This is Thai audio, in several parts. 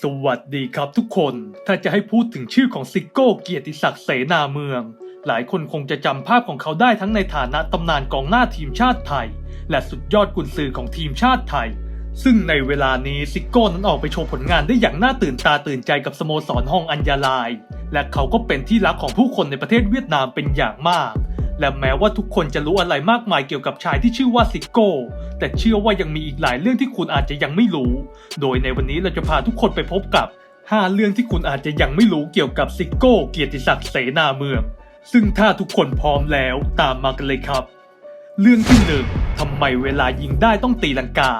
สวัสดีครับทุกคน ถ้าจะให้พูดถึงชื่อของซิโก้เกียรติศักดิ์เสนาเมือง หลายคนคงจะจำภาพของเขาได้ทั้งในฐานะตำนานกองหน้าทีมชาติไทย และสุดยอดกุนซือของทีมชาติไทย ซึ่งในเวลานี้ซิโก้นั้นออกไปโชว์ผลงานได้อย่างน่าตื่นตาตื่นใจกับสโมสรฮองอัญญาลาย และเขาก็เป็นที่รักของผู้คนในประเทศเวียดนามเป็นอย่างมาก และแม้ว่าทุกคนจะรู้อะไรมากมายเกี่ยวกับชายที่ชื่อว่าซิโก้ แต่เชื่อว่ายังมีอีกหลายเรื่องที่คุณอาจจะยังไม่รู้ โดยในวันนี้เราจะพาทุกคนไปพบกับ 5 เรื่องที่คุณอาจจะยังไม่รู้เกี่ยวกับซิโก้ เกียรติศักดิ์เสนาเมือง ซึ่งถ้าทุกคนพร้อมแล้วตามมากันเลยครับ เรื่องที่หนึ่งทำไมเวลายิงได้ต้องตีลังกา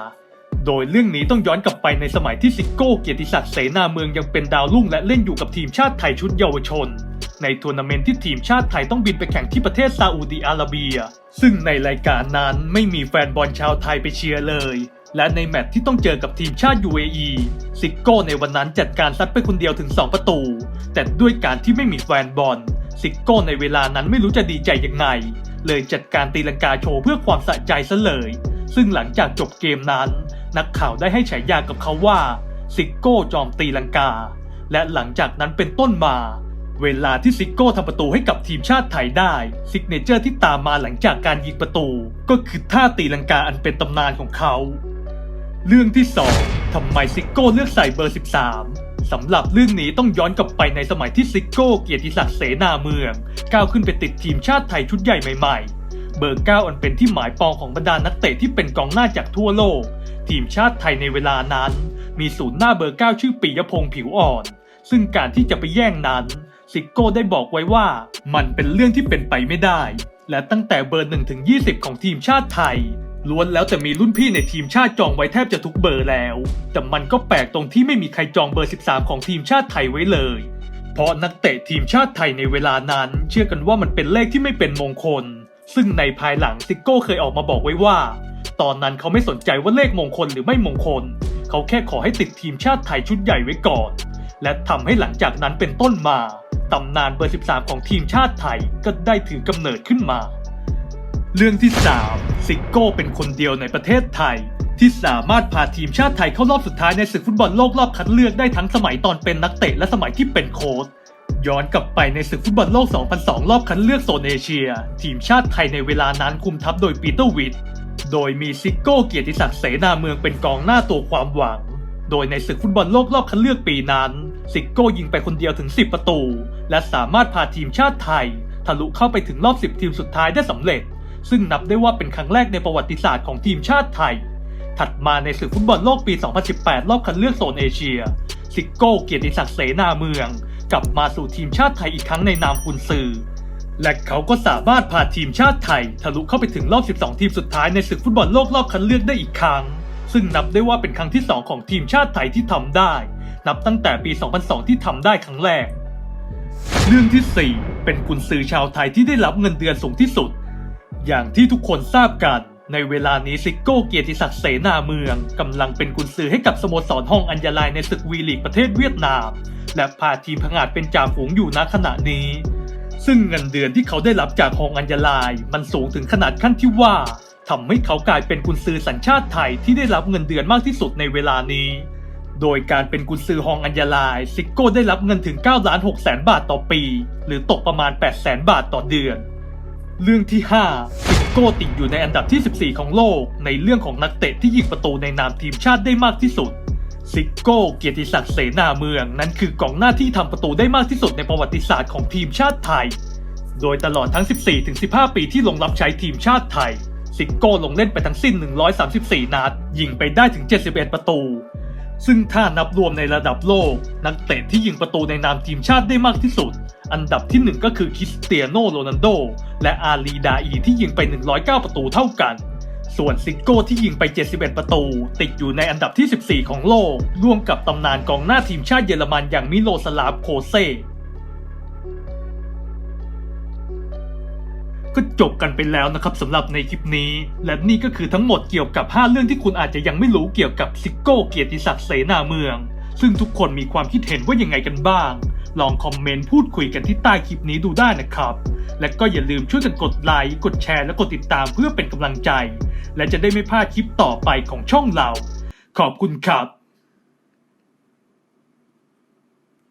โดยเรื่องนี้ต้องย้อนกลับไปในสมัยที่ซิโก้ เกียรติศักดิ์เสนาเมืองยังเป็นดาวรุ่งและเล่นอยู่กับทีมชาติไทยชุดเยาวชน ในทัวร์นาเมนต์ที่ทีมชาติไทยต้องบินไปแข่งที่ประเทศซาอุดิอาระเบีย ซึ่งในรายการนั้นไม่มีแฟนบอลชาวไทยไปเชียร์เลย และในแมตช์ที่ต้องเจอกับทีมชาติ UAE ซิกโก้ในวันนั้นจัดการซัดไปคนเดียวถึง 2 ประตู แต่ด้วยการที่ไม่มีแฟนบอลซิกโก้ในเวลานั้นไม่รู้จะดีใจยังไง เลยจัดการตีลังกาโชว์เพื่อความสะใจซะเลย ซึ่งหลังจากจบเกมนั้น นักข่าวได้ให้ฉายากับเขาว่าซิกโก้จอมตีลังกา และหลังจากนั้นเป็นต้นมา เวลาที่ซิโก้ทำประตูให้กับทีมชาติไทยได้ซิกเนเจอร์ที่ตามมาหลังจากการยิงประตู ก็คือท่าตีลังกาอันเป็นตำนานของเขา เรื่องที่ 2ทำไมซิโก้เลือกใส่เบอร์ 13สำหรับเรื่องนี้ต้องย้อนกลับไปในสมัยที่ซิโก้เกียรติศักดิ์เสนาเมือง ก้าวขึ้นไปติดทีมชาติไทยชุดใหญ่ใหม่ๆ เบอร์9อันเป็นที่หมายปองของบรรดานักเตะที่เป็นกองหน้าจากทั่วโลก ทีมชาติไทยในเวลานั้น มีศูนย์หน้าเบอร์9ชื่อปิยพงษ์ผิวอ่อน ซึ่งการที่จะไปแย่งนั้น ซิโก้ได้บอกไว้ว่า มันเป็นเรื่องที่เป็นไปไม่ได้ และตั้งแต่เบอร์1ถึง20 ของทีมชาติไทยล้วนแล้วแต่มีรุ่นพี่ในทีมชาติจองไว้แทบจะทุกเบอร์แล้ว แต่มันก็แปลกตรงที่ไม่มีใครจองเบอร์ 13 ของทีมชาติไทยไว้เลย เพราะนักเตะทีมชาติไทยในเวลานั้น เชื่อกันว่ามันเป็นเลขที่ไม่เป็นมงคล ซึ่งในภายหลังซิโก้เคยออกมาบอกไว้ว่า ตอนนั้นเขาไม่สนใจว่าเลขมงคลหรือไม่มงคล เขาแค่ขอให้ติดทีมชาติไทยชุดใหญ่ไว้ก่อน และทำให้หลังจากนั้นเป็นต้นมา ตำนานเบอร์ 13 ของทีมชาติไทยก็ได้ถือกำเนิดขึ้นมา เรื่องที่ 3 ซิโก้เป็นคนเดียวในประเทศไทย ที่สามารถพาทีมชาติไทยเข้ารอบสุดท้ายในศึกฟุตบอลโลกรอบคัดเลือกได้ทั้งสมัยตอนเป็นนักเตะและสมัยที่เป็นโค้ชย้อนกลับไปในศึกฟุตบอลโลก 2002 รอบคัดเลือกโซนเอเชีย ทีมชาติไทยในเวลานั้นคุมทัพโดยปีเตอร์วิทโดยมีซิโก้เกียรติศักดิ์เสนาเมืองเป็นกองหน้าตัวความหวัง โดยในศึกฟุตบอลโลกรอบคัดเลือกปีนั้น ซิโก้ยิงไปคนเดียวถึง 10 ประตู และสามารถพาทีมชาติไทย ทะลุเข้าไปถึงรอบ 10 ทีมสุดท้ายได้สำเร็จ ซึ่งนับได้ว่าเป็นครั้งแรกในประวัติศาสตร์ของทีมชาติไทย ถัดมาในศึกฟุตบอลโลกปี 2018 รอบคัดเลือกโซนเอเชีย ซิโก้เกียรติศักดิ์เสนาเมือง กลับมาสู่ทีมชาติไทยอีกครั้งในนามกุนซือและเขาก็สามารถพาทีมชาติไทย ทะลุเข้าไปถึงรอบ 12 ทีมสุดท้ายในศึกฟุตบอลโลกรอบคัดเลือกได้อีกครั้ง ซึ่งนับได้ว่าเป็นครั้งที่ 2 ของทีมชาติไทยที่ทำได้ นับตั้งแต่ปี 2002 ที่ทำได้ครั้งแรก เรื่องที่ 4 เป็นกุนซือชาวไทยที่ได้รับเงินเดือนสูงที่สุด อย่างที่ทุกคนทราบกันในเวลานี้ซิโก้เกียรติศักดิ์เสนาเมืองกำลังเป็นกุนซือให้กับสโมสรห้องอัญญาลายในศึกวีลีกประเทศเวียดนาม และพาทีมพังอาจเป็นจ่าฝูงอยู่ณขณะนี้ ซึ่งเงินเดือนที่เขาได้รับจากฮองอัญญาลาย มันสูงถึงขนาดขั้นที่ว่าทำให้เขากลายเป็นกุนซือสัญชาติไทยที่ได้รับเงินเดือนมากที่สุดในเวลานี้ โดยการเป็นกุนซือฮองอัญญาลายซิโก้ได้รับเงินถึง9ล้าน6แสนบาทต่อปี หรือตกประมาณ8แสนบาทต่อเดือน เรื่องที่ 5 ซิโก้ติดอยู่ในอันดับที่ 14 ของโลก ในเรื่องของนักเตะที่ยิงประตูในนามทีมชาติได้มากที่สุดซิโก้เกียรติศักดิ์เสนาเมือง นั้นคือกองหน้าที่ทำประตูได้มากที่สุดในประวัติศาสตร์ของทีมชาติไทย โดยตลอดทั้ง 14-15 ปีที่ลงรับใช้ทีมชาติไทย ซิโก้ลงเล่นไปทั้งสิ้น 134 นัด ยิงไปได้ถึง 71 ประตู ซึ่งถ้านับรวมในระดับโลก นักเตะที่ยิงประตูในนามทีมชาติได้มากที่สุด อันดับที่ 1 ก็คือคริสเตียโนโรนัลโด และอาลีดาอีที่ยิงไป 109 ประตูเท่ากัน ส่วนซิโก้ที่ยิงไป 71 ประตู ติดอยู่ในอันดับที่ 14 ของโลก ร่วมกับตำนานกองหน้าทีมชาติเยอรมันอย่างมิโลสลาฟโคเซ ก็จบกันไปแล้วนะครับสำหรับในคลิปนี้ และนี่ก็คือทั้งหมดเกี่ยวกับ 5 เรื่องที่คุณอาจจะยังไม่รู้เกี่ยวกับซิโก้เกียรติศักดิ์เสนาเมือง ซึ่งทุกคนมีความคิดเห็นว่ายังไงกันบ้าง ลองคอมเมนต์พูดคุยกันที่ใต้คลิปนี้ดูได้นะครับ และก็อย่าลืมช่วยกันกดไลค์กดแชร์และกดติดตามเพื่อเป็นกำลังใจ และจะได้ไม่พลาดคลิปต่อไปของช่องเรา ขอบคุณครับ